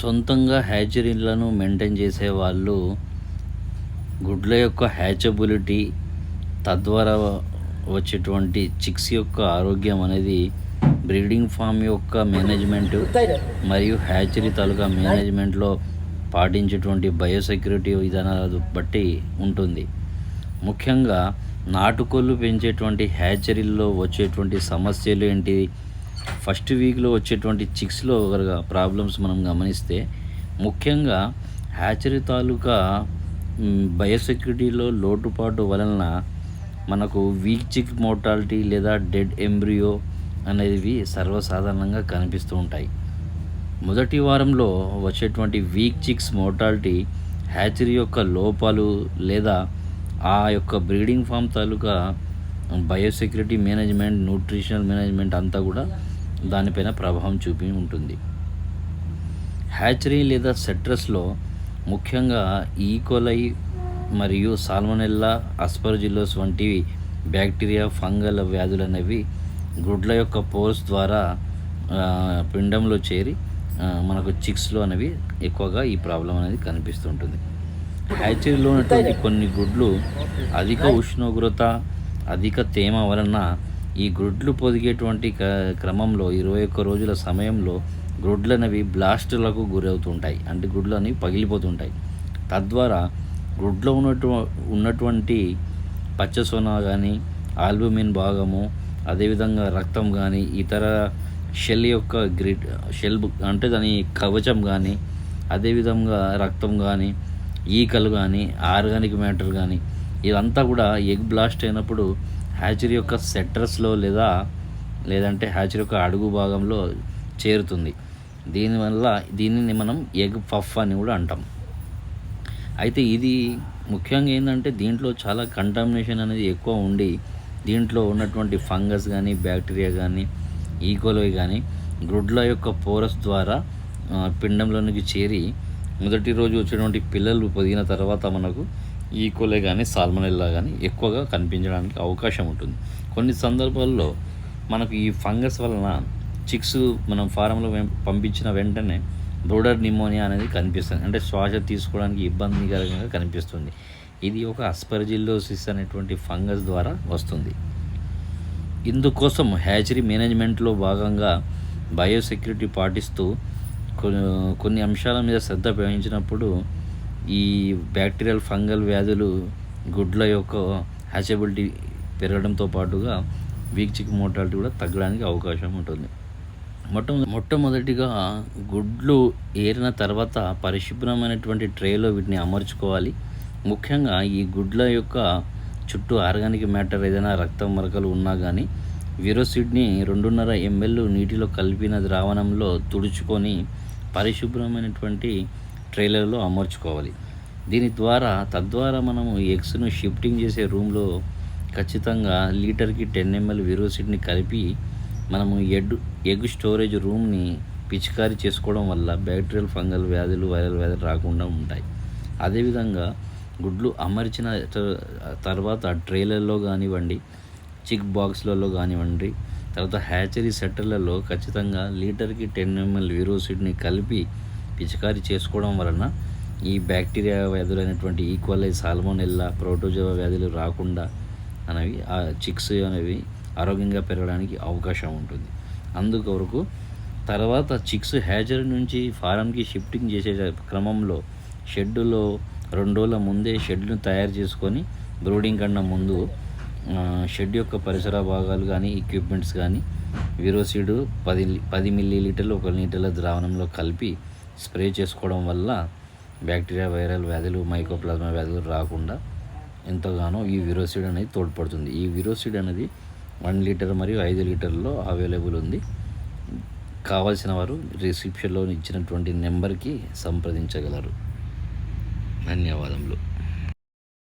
సొంతంగా హ్యాచరీలను మెయింటైన్ చేసే వాళ్ళు గుడ్ల యొక్క హ్యాచబిలిటీ తద్వారా వచ్చేటువంటి చిక్స్ యొక్క ఆరోగ్యం అనేది బ్రీడింగ్ ఫామ్ యొక్క మేనేజ్మెంట్ మరియు హ్యాచరీ తాలూకా మేనేజ్మెంట్లో పాటించేటువంటి బయోసెక్యూరిటీ విధానాలు బట్టి ఉంటుంది. ముఖ్యంగా నాటుకోళ్ళు పెంచేటువంటి హ్యాచరీల్లో వచ్చేటువంటి సమస్యలు ఏంటి? ఫస్ట్ వీక్లో వచ్చేటువంటి చిక్స్లో ప్రాబ్లమ్స్ మనం గమనిస్తే ముఖ్యంగా హ్యాచరీ తాలూకా బయోసెక్యూరిటీలో లోటుపాటు వలన మనకు వీక్ చిక్ మోర్టాలిటీ లేదా డెడ్ ఎంబ్రియో అనేవి సర్వసాధారణంగా కనిపిస్తూ ఉంటాయి. మొదటి వారంలో వచ్చేటువంటి వీక్ చిక్స్ మోర్టాలిటీ హ్యాచరీ యొక్క లోపాలు లేదా ఆ యొక్క బ్రీడింగ్ ఫామ్ తాలూకా బయోసెక్యూరిటీ మేనేజ్మెంట్ న్యూట్రిషనల్ మేనేజ్మెంట్ అంతా కూడా దానిపైన ప్రభావం చూపి ఉంటుంది. హ్యాచరీ లేదా సెట్రస్లో ముఖ్యంగా e. ఈకోలై మరియు సాల్మనెల్లా అస్పర్జిలోస్ వంటివి బ్యాక్టీరియా ఫంగల్ వ్యాధులు అనేవి గుడ్ల యొక్క పోర్స్ ద్వారా పిండంలో చేరి మనకు చిక్స్లో అనేవి ఎక్కువగా ఈ ప్రాబ్లం అనేది కనిపిస్తుంటుంది. హ్యాచరీలో ఉన్నటువంటి కొన్ని గుడ్లు అధిక ఉష్ణోగ్రత అధిక తేమ వలన ఈ గుడ్లు పొదిగేటువంటి క- క్రమంలో ఇరవై ఒక్క రోజుల సమయంలో గుడ్లు అనేవి బ్లాస్టులకు గురవుతుంటాయి. అంటే గుడ్లు అనేవి పగిలిపోతుంటాయి. తద్వారా గ్రుడ్లో ఉన్నటు ఉన్నటువంటి పచ్చసొన కానీ ఆల్బుమిన్ భాగము అదేవిధంగా రక్తం కానీ ఇతర షెల్ యొక్క గ్రిడ్ షెల్ అంటే దాని కవచం కానీ అదేవిధంగా రక్తం కానీ ఈకలు కానీ ఆర్గానిక్ మ్యాటర్ కానీ ఇదంతా కూడా ఎగ్ బ్లాస్ట్ అయినప్పుడు హ్యాచరీ యొక్క సెట్రస్లో లేదా లేదంటే హ్యాచరీ యొక్క అడుగు భాగంలో చేరుతుంది. దీనివల్ల దీనిని మనం ఎగ్ పఫ్ అని కూడా అంటాం. అయితే ఇది ముఖ్యంగా ఏంటంటే దీంట్లో చాలా కంటామినేషన్ అనేది ఎక్కువ ఉండి దీంట్లో ఉన్నటువంటి ఫంగస్ కానీ బ్యాక్టీరియా కానీ ఈకోలోయి కానీ e. గ్రుడ్ల యొక్క పోరస్ ద్వారా పిండంలోనికి చేరి మొదటి రోజు వచ్చేటువంటి పిల్లలు పొదిగిన తర్వాత మనకు ఈకోలే కానీ సాల్మనెల్లా కానీ ఎక్కువగా కనిపించడానికి అవకాశం ఉంటుంది. కొన్ని సందర్భాల్లో మనకు ఈ ఫంగస్ వలన చిక్స్ మనం ఫారంలో పంపించిన వెంటనే బ్రోడర్ నిమోనియా అనేది కనిపిస్తుంది. అంటే శ్వాస తీసుకోవడానికి ఇబ్బందికరంగా కనిపిస్తుంది. ఇది ఒక అస్పర్జిల్లోసిస్ అనేటువంటి ఫంగస్ ద్వారా వస్తుంది. ఇందుకోసం హ్యాచరీ మేనేజ్మెంట్లో భాగంగా బయోసెక్యూరిటీ పాటిస్తూ కొన్ని కొన్ని అంశాల మీద శ్రద్ధ వహించినప్పుడు ఈ బ్యాక్టీరియల్ ఫంగల్ వ్యాధులు గుడ్ల యొక్క హ్యాచబిలిటీ పెరగడంతో పాటుగా వీక్ చిక్ కూడా తగ్గడానికి అవకాశం ఉంటుంది. మొట్ట మొట్టమొదటిగా గుడ్లు ఏరిన తర్వాత పరిశుభ్రమైనటువంటి ట్రేలో వీటిని అమర్చుకోవాలి. ముఖ్యంగా ఈ గుడ్ల యొక్క చుట్టూ ఆర్గానిక్ మ్యాటర్ ఏదైనా రక్తం మరకలు ఉన్నా కానీ విరోసిడ్ని రెండున్నర ఎంఎల్ నీటిలో కలిపిన ద్రావణంలో తుడుచుకొని పరిశుభ్రమైనటువంటి ట్రైలర్లో అమర్చుకోవాలి. దీని ద్వారా తద్వారా మనము ఎగ్స్ను షిఫ్టింగ్ చేసే రూమ్లో ఖచ్చితంగా లీటర్కి టెన్ ఎంఎల్ విరోసిడ్ని కలిపి మనము ఎడ్ ఎగ్ స్టోరేజ్ రూమ్ని పిచికారీ చేసుకోవడం వల్ల బ్యాక్టీరియల్ ఫంగల్ వ్యాధులు వైరల్ వ్యాధులు రాకుండా ఉంటాయి. అదేవిధంగా గుడ్లు అమర్చిన తర్వాత ట్రేలర్లో కానివ్వండి చిక్ బాక్స్లలో కానివ్వండి తర్వాత హ్యాచరీ సెట్టర్లలో ఖచ్చితంగా లీటర్కి టెన్ ఎంఎల్ విరోసిడ్ని కలిపి పిచికారీ చేసుకోవడం వలన ఈ బ్యాక్టీరియా వ్యాధులైనటువంటి ఈక్వలై సాల్మోనెల్లా ప్రోటోజోవా వ్యాధులు రాకుండా అనేవి ఆ చిక్స్ అనేవి ఆరోగ్యంగా పెరగడానికి అవకాశం ఉంటుంది. అందుకొరకు తర్వాత చిక్స్ హ్యాచరీ నుంచి ఫారంకి షిఫ్టింగ్ చేసే క్రమంలో షెడ్డులో రెండు రోజుల ముందే షెడ్ను తయారు చేసుకొని బ్రూడింగ్ కన్నా ముందు షెడ్ యొక్క పరిసర భాగాలు కానీ ఎక్విప్మెంట్స్ కానీ విరోసిడ్ పది పది మిల్లీ లీటర్లు ఒక లీటర్ల ద్రావణంలో కలిపి స్ప్రే చేసుకోవడం వల్ల బ్యాక్టీరియా వైరల్ వ్యాధులు మైకోప్లాజ్మా వ్యాధులు రాకుండా ఎంతగానో ఈ విరోసిడ్ అనేది తోడ్పడుతుంది. ఈ విరోసిడ్ అనేది వన్ లీటర్ మరియు ఐదు లీటర్లో అవైలబుల్ ఉంది. కావాల్సిన వారు రిసెప్షన్లో ఇచ్చినటువంటి నెంబర్కి సంప్రదించగలరు. ధన్యవాదములు.